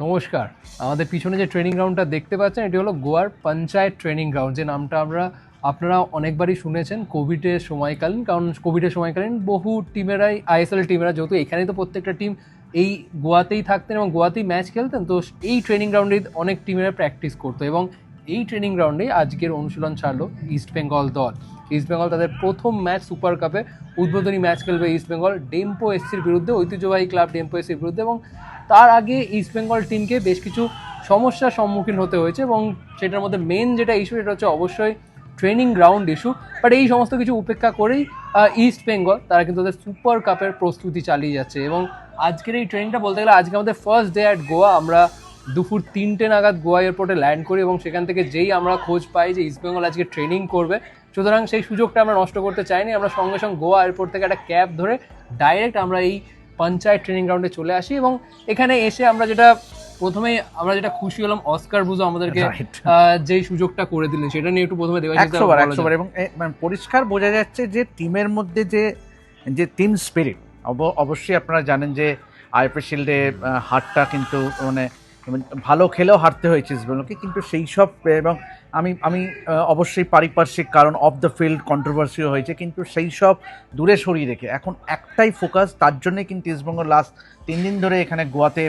নমস্কার। আমাদের পিছনে যে ট্রেনিং গ্রাউন্ডটা দেখতে পাচ্ছেন, এটি হলো গোয়ার পঞ্চায়েত ট্রেনিং গ্রাউন্ড যে নামটা আমরা, আপনারা অনেকবারই শুনেছেন কোভিডের সময়কালীন, কারণ কোভিডের সময়কালীন বহু টিমেরাই আইএসএল টিমেরা যেহেতু এখানেই তো প্রত্যেকটা টিম এই গোয়াতেই থাকতেন এবং গোয়াতেই ম্যাচ খেলতেন, তো এই ট্রেনিং গ্রাউন্ডে অনেক টিমেরা প্র্যাকটিস করতো এবং এই ট্রেনিং গ্রাউন্ডে আজকের অনুশীলন ছাড়লো ইস্ট বেঙ্গল দল। ইস্ট বেঙ্গল তাদের প্রথম ম্যাচ সুপার কাপে উদ্বোধনী ম্যাচ খেলবে ইস্ট বেঙ্গল ডেম্পো এসসির বিরুদ্ধে, ঐতিহ্যবাহী ক্লাব ডেম্পো এসসির বিরুদ্ধে এবং তার আগে ইস্ট বেঙ্গল টিমকে বেশ কিছু সমস্যার সম্মুখীন হতে হয়েছে এবং সেটার মধ্যে মেন যেটা ইস্যু সেটা হচ্ছে অবশ্যই ট্রেনিং গ্রাউন্ড ইস্যু বাট এই সমস্ত কিছু উপেক্ষা করেই ইস্ট বেঙ্গল তারা কিন্তু তাদের সুপার কাপের প্রস্তুতি চালিয়ে যাচ্ছে এবং আজকের এই ট্রেনিংটা বলতে গেলে আজকে আমাদের ফার্স্ট ডে অ্যাট গোয়া আমরা দুপুর তিনটে নাগাদ গোয়া এয়ারপোর্টে ল্যান্ড করি এবং সেখান থেকে যেই আমরা খোঁজ পাই যে ইস্টবেঙ্গল আজকে ট্রেনিং করবে সুতরাং সেই সুযোগটা আমরা নষ্ট করতে চাইনি। আমরা সঙ্গে সঙ্গে গোয়া এয়ারপোর্ট থেকে একটা ক্যাব ধরে ডাইরেক্ট আমরা এই পঞ্চায়েত ট্রেনিং গ্রাউন্ডে চলে আসি এবং এখানে এসে আমরা যেটা প্রথমেই আমরা যেটা খুশি হলাম অস্কার বুঝো আমাদেরকে যেই সুযোগটা করে দিলেন সেটা নিয়ে একটু প্রথমে দেওয়া এবং মানে পরিষ্কার বোঝা যাচ্ছে যে টিমের মধ্যে যে যে টিম স্পিরিট অবশ্যই আপনারা জানেন যে আইপি শিল্ডে হারটা কিন্তু মানে ভালো খেলেও হারতে হয়েছে ইস্টবেঙ্গলকে, কিন্তু সেই সব, এবং আমি আমি অবশ্যই পারিপার্শ্বিক কারণ অফ দ্য ফিল্ড কন্ট্রোভার্সিও হয়েছে, কিন্তু সেই সব দূরে সরিয়ে রেখে, এখন একটাই ফোকাস তার জন্যে কিন্তু ইস্টবেঙ্গল লাস্ট তিন দিন ধরে এখানে গোয়াতে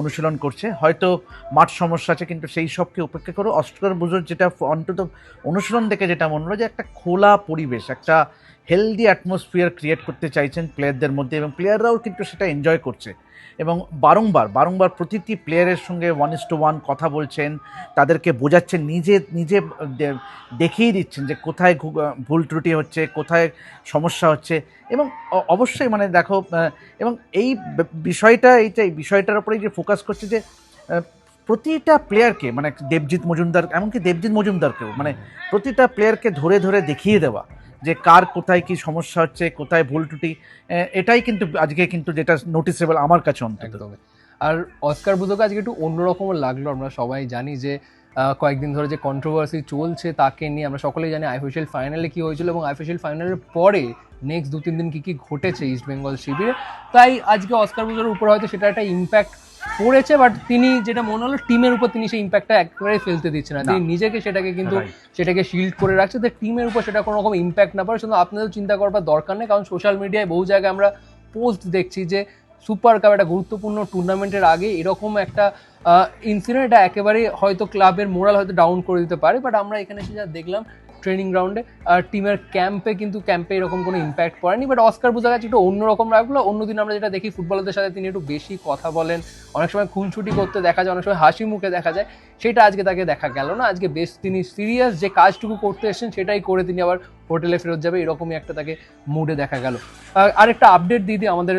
অনুশীলন করছে। হয়তো মাঠ সমস্যা আছে, কিন্তু সেই সবকে উপেক্ষা করে। অস্ট্রেলিয়ার বুঝোর যেটা অন্তত অনুশীলন দেখে যেটা মনে হলো যে একটা খোলা পরিবেশ, একটা হেলদি অ্যাটমসফিয়ার ক্রিয়েট করতে চাইছেন প্লেয়ারদের মধ্যে, এবং প্লেয়াররাও কিন্তু সেটা এনজয় করছে। এবং বারংবার বারংবার প্রতিটি প্লেয়ারের সঙ্গে ওয়ান ইস টু ওয়ান কথা বলছেন, তাদেরকে বোঝাচ্ছেন, নিজে নিজে দেখিয়ে দিচ্ছেন যে কোথায় ভুল ত্রুটি হচ্ছে, কোথায় সমস্যা হচ্ছে এবং অবশ্যই মানে দেখো এবং এই বিষয়টা এইটা এই বিষয়টার উপরেই যে ফোকাস করছে যে প্রতিটা প্লেয়ারকে মানে দেবজিৎ মজুমদার, এমনকি দেবজিৎ মজুমদারকেও মানে প্রতিটা প্লেয়ারকে ধরে ধরে দেখিয়ে দেওয়া যে কার কোথায় কি সমস্যা হচ্ছে, কোথায় ভুল ত্রুটি এটাই কিন্তু আজকে কিন্তু যেটা নোটিসেবল আমার কাছে অন্তত। আর অস্কার বুধকে আজকে একটু অন্যরকম লাগল, আমরা সবাই জানি যে কয়েকদিন ধরে যে কন্ট্রোভার্সি চলছে তাকে নিয়ে আমরা সকলেই জানি আইফিশিয়াল ফাইনালে কী হয়েছিল এবং আইফিশিয়াল ফাইনালের পরে নেক্সট দু তিন দিন কী কী ঘটেছে ইস্ট বেঙ্গল শিবিরে। তাই আজকে অস্কার পুজোর উপর হয়তো সেটা একটা ইম্প্যাক্ট পড়েছে বাট তিনি যেটা মনে হলো টিমের উপর তিনি সেই ইম্প্যাক্টটা একেবারে ফেলতে দিচ্ছে না। তিনি নিজেকে সেটাকে কিন্তু সেটাকে শিল্ড করে রাখছে। যে টিমের উপর সেটা কোনো রকম ইম্প্যাক্ট না পড়ে শুধু আপনাদের চিন্তা করবার দরকার নেই কারণ সোশ্যাল মিডিয়ায় বহু জায়গায় আমরা পোস্ট দেখছি যে সুপার কাপ একটা গুরুত্বপূর্ণ টুর্নামেন্টের আগে এরকম একটা ইনসিডেন্ট এটা একেবারে হয়তো ক্লাবের মোরাল হয়তো ডাউন করে দিতে পারে বাট আমরা এখানে এসে যা দেখলাম ট্রেনিং গ্রাউন্ডে আর টিমের ক্যাম্পে কিন্তু ক্যাম্পে এরকম কোনো ইম্প্যাক্ট পড়েনি বাট অস্কার বুঝা গেছে একটু অন্যরকম রাখল অন্যদিন আমরা যেটা দেখি, ফুটবলারদের সাথে তিনি একটু বেশি কথা বলেন, অনেক সময় খুনছুটি করতে দেখা যায়, অনেক সময় হাসি মুখে দেখা যায়, সেটা আজকে তাকে দেখা গেল না। আজকে বেশ তিনি সিরিয়াস যে কাজটুকু করতে এসেছেন, সেটাই করে তিনি আবার হোটেলে ফেরত যাবে, এরকমই একটা তাকে মুডে দেখা গেল। আরেকটা আপডেট দিয়ে দিই আমাদের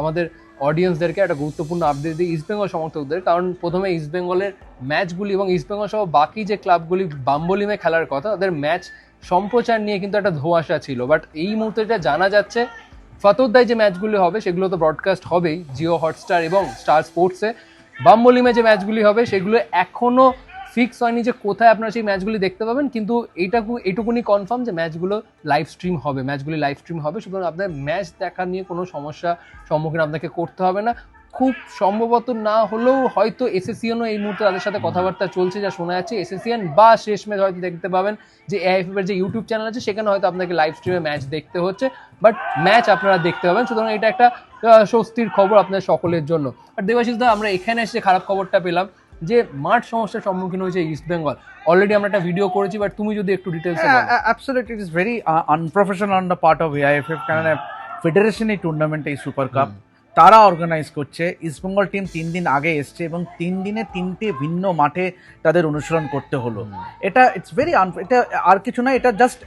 আমাদের অডিয়েন্সদেরকে একটা গুরুত্বপূর্ণ আপডেট দিই ইস্টবেঙ্গল সমর্থকদের, কারণ প্রথমে ইস্টবেঙ্গলের ম্যাচগুলি এবং ইস্টবেঙ্গল সহ বাকি যে ক্লাবগুলি বাম্বলিমে খেলার কথা তাদের ম্যাচ সম্প্রচার নিয়ে কিন্তু একটা ধোঁয়াশা ছিল। বাট এই মুহূর্তে এটা জানা যাচ্ছে ফতোদ্দায় যে ম্যাচগুলি হবে, সেগুলো তো ব্রডকাস্ট হবেই। জিও হটস্টার এবং স্টার স্পোর্টসে বাম্বলিমে যে ম্যাচগুলি হবে, সেগুলো এখনও ফিক্স হয়নি যে কোথায় আপনারা সেই ম্যাচগুলি দেখতে পাবেন, কিন্তু এইটাকু, এইটুকুনি কনফার্ম যে ম্যাচগুলো লাইভ স্ট্রিম হবে ম্যাচগুলি লাইভ স্ট্রিম হবে, সুতরাং আপনার ম্যাচ দেখা নিয়ে কোনো সমস্যা সম্মুখীন আপনাকে করতে হবে না। খুব সম্ভবত না হলেও হয়তো এসএসিয়ানও এই মুহূর্তে তাদের সাথে কথাবার্তা চলছে, যা শোনা যাচ্ছে। এসএসিয়ান বা শেষ ম্যাচ হয়তো দেখতে পাবেন যে এআইএফএফ এর যে ইউটিউব চ্যানেল আছে, সেখানে হয়তো আপনাকে লাইভ স্ট্রিমে ম্যাচ দেখতে হচ্ছে বাট ম্যাচ আপনারা দেখতে পাবেন। সুতরাং এটা একটা স্বস্তির খবর আপনাদের সকলের জন্য। আর দেবাশিস দা, আমরা এখানে এসে খারাপ খবরটা পেলাম যে মাঠ সমস্যার সম্মুখীন হয়েছে ইস্ট বেঙ্গল অলরেডি আমরা একটা ভিডিও করেছি বাট তুমি যদি একটু details absolutely it is very unprofessional on the part of AIFF কারণ ফেডারেশন এই টুর্নামেন্ট এই সুপার কাপ তারা অর্গানাইজ করছে। ইস্টবেঙ্গল টিম তিন দিন আগে এসছে এবং তিন দিনে তিনটে ভিন্ন মাঠে তাদের অনুসরণ করতে হলো। এটা ইটস ভেরি আন এটা আর কিছু না এটা জাস্ট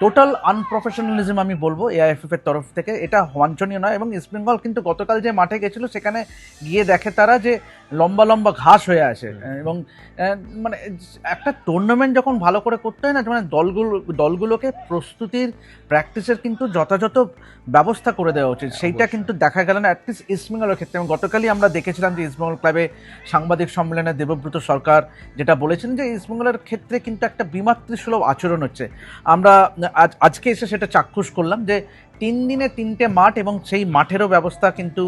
টোটাল আনপ্রফেশনালিজম আমি বলব এআইএফএফ এর তরফ থেকে। এটা বাঞ্ছনীয় নয় এবং ইস্টবেঙ্গল কিন্তু গতকাল যে মাঠে গেছিল সেখানে গিয়ে দেখে তারা যে লম্বা লম্বা ঘাস হয়ে আছে এবং মানে একটা টুর্নামেন্ট যখন ভালো করে করতে হয় না মানে দলগুলো দলগুলোকে প্রস্তুতির প্র্যাকটিসের কিন্তু যথাযথ ব্যবস্থা করে দেওয়া উচিত। সেইটা কিন্তু দেখা গেল না অ্যাটলিস্ট ইস্টবেঙ্গলের ক্ষেত্রে। এবং গতকালই আমরা দেখেছিলাম যে ইস্টবেঙ্গল ক্লাবে সাংবাদিক সম্মেলনে দেবব্রত সরকার যেটা বলেছেন যে ইস্টবেঙ্গলের ক্ষেত্রে কিন্তু একটা বিমাতৃসুলভ আচরণ হচ্ছে। আমরা আজ আজকে এসে সেটা চাক্ষুষ করলাম যে তিন দিনে তিনটে মাঠ এবং সেই মাঠেরও ব্যবস্থা কিন্তু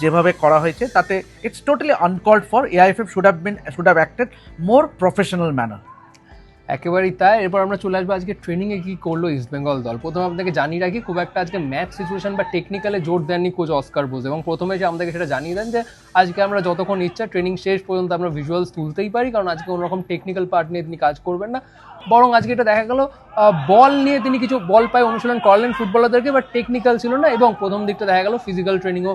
যেভাবে করা হয়েছে, তাতে it's totally uncalled for AIFF should have been should have acted more professional manner একেবারেই তাই। এরপর আমরা চলে আসব আজকে ট্রেনিংয়ে কি করল ইস্ট বেঙ্গল দল। প্রথমে আপনাকে জানিয়ে রাখি, খুব একটা আজকে ম্যাচ সিচুয়েশন বা টেকনিক্যালে জোর দেননি কোচ অস্কার বোস। এবং প্রথমে যে আমাদেরকে সেটা জানিয়ে দেন যে, আজকে আমরা যতক্ষণ ইচ্ছা ট্রেনিং শেষ পর্যন্ত আমরা ভিজুয়ালস তুলতেই পারি, কারণ আজকে কোনোরকম টেকনিক্যাল পার্ট নিয়ে তিনি কাজ করবেন না। বরং আজকে এটা দেখা গেল বল নিয়ে তিনি কিছু বল পায় অনুশীলন করলেন ফুটবলারদেরকে বাট টেকনিক্যাল ছিল না এবং প্রথম দিকটা দেখা গেল ফিজিক্যাল ট্রেনিংও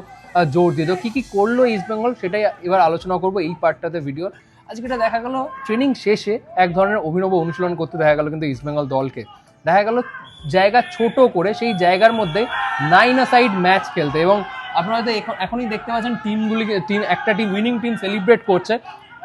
জোর দিত কী কী করল ইস্ট বেঙ্গল সেটাই এবার আলোচনা করব এই পার্টটাতে ভিডিওর আজকে এটা দেখা গেল ট্রেনিং শেষে এক ধরনের অভিনব অনুশীলন করতে দেখা গেল কিন্তু ইস্টবেঙ্গল দলকে। দেখা গেল জায়গা ছোট করে সেই জায়গার মধ্যে নাইন সাইড ম্যাচ খেলতে এবং আপনারা হয়তো এখন, এখনই দেখতে পাচ্ছেন টিমগুলিকে টিম একটা টিম উইনিং টিম সেলিব্রেট করছে।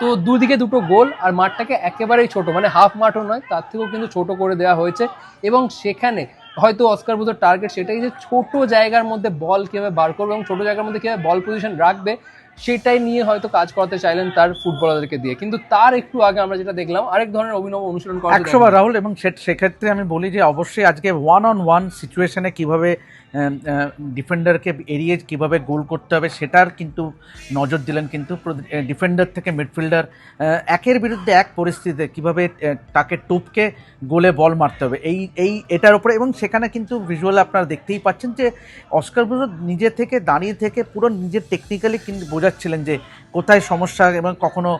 তো দুদিকে দুটো গোল আর মাঠটাকে একেবারেই ছোট মানে হাফ মাঠও নয়, তার থেকেও কিন্তু ছোট করে দেওয়া হয়েছে এবং সেখানে হয়তো অস্কার বুধোর টার্গেট সেটাই যে ছোট জায়গার মধ্যে বল কীভাবে বার করবে এবং ছোট জায়গার মধ্যে কীভাবে বল পজিশন রাখবে সেটাই নিয়ে হয়তো কাজ করতে চাইলেন তার ফুটবলারদেরকে দিয়ে। কিন্তু তার একটু আগে আমরা যেটা দেখলাম আরেক ধরনের অভিনব অনুশীলন করা একশোবার রাহুল এবং সেক্ষেত্রে আমি বলি যে অবশ্যই আজকে ওয়ান অন ওয়ান সিচুয়েশনে কীভাবে ডিফেন্ডারকে এড়িয়ে কীভাবে গোল করতে হবে সেটার কিন্তু নজর দিলেন কিন্তু ডিফেন্ডার থেকে মিডফিল্ডার একের বিরুদ্ধে এক পরিস্থিতিতে কীভাবে তাকে টুপকে গোলে বল মারতে হবে, এই এই, এটার উপরে এবং সেখানে কিন্তু ভিজুয়াল আপনারা দেখতেই পাচ্ছেন যে অস্কার ব্রুজো নিজে থেকে দাঁড়িয়ে থেকে পুরো নিজের টেকনিক্যালি কিন্তু বোঝাচ্ছিলেন যে কোথায় সমস্যা এবং কখনো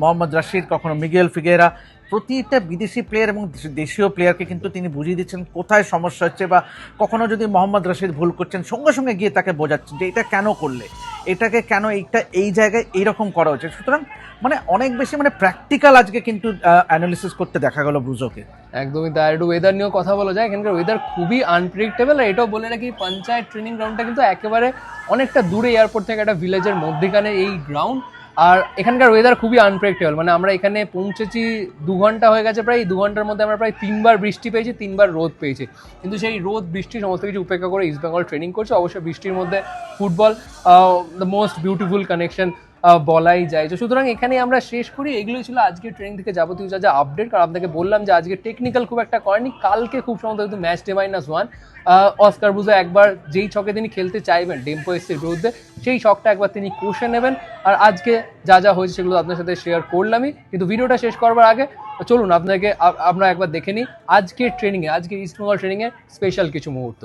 মোহাম্মদ রাশিদ, কখনো মিগেল ফিগেরা প্রতিটা বিদেশি প্লেয়ার এবং দেশীয় প্লেয়ারকে কিন্তু তিনি বুঝিয়ে দিচ্ছেন কোথায় সমস্যা হচ্ছে বা কখনো যদি মোহাম্মদ রশিদ ভুল করছেন, সঙ্গে সঙ্গে গিয়ে তাকে বোঝাচ্ছেন যে এটা কেন করলে? এটাকে কেন এইটা এই জায়গায় এইরকম করা হচ্ছে? সুতরাং মানে অনেক বেশি মানে প্র্যাকটিক্যাল আজকে কিন্তু অ্যানালিসিস করতে দেখা গেল ব্রুজোকে। একদমই তাই। একটু ওয়েদার নিয়েও কথা বলা যায়। এখানকার ওয়েদার খুবই আনপ্রেডিক্টেবল আর এটাও বলে রাখি, পঞ্চায়েত ট্রেনিং গ্রাউন্ডটা কিন্তু একেবারে অনেকটা দূরে এয়ারপোর্ট থেকে একটা ভিলেজের মধ্যেখানে এই গ্রাউন্ড আর এখানকার ওয়েদার খুবই আনপ্রেডিক্টেবল মানে আমরা এখানে পৌঁছেছি দু ঘণ্টা হয়ে গেছে প্রায়, দু ঘণ্টার মধ্যে আমরা প্রায় তিনবার বৃষ্টি পেয়েছি, তিনবার রোদ পেয়েছি। কিন্তু সেই রোদ, বৃষ্টি সমস্ত কিছু উপেক্ষা করে ইস্ট বেঙ্গল ট্রেনিং করছে। অবশ্যই বৃষ্টির মধ্যে football the most beautiful connection বলাই যায়। তো সুতরাং এখানে আমরা শেষ করি। এগুলোই ছিল আজকে ট্রেনিং থেকে যাবতীয় যা যা আপডেট কারণ আপনাকে বললাম যে আজকে টেকনিক্যাল খুব একটা করেনি। কালকে খুব সম্ভবত কিন্তু match day minus one Oscar বুঝো একবার যেই ছকে তিনি খেলতে চাইবেন ডেম্পো এসির বিরুদ্ধে, সেই ছকটা একবার তিনি কষে নেবেন। আর আজকে যা যা হয়েছে সেগুলো আপনার সাথে শেয়ার করলামই। কিন্তু ভিডিওটা শেষ করবার আগে, চলুন আপনাকে আমরা একবার দেখে নিই। আজকের ট্রেনিংয়ে আজকে ইস্টবেঙ্গল ট্রেনিংয়ের স্পেশাল কিছু মুহূর্ত।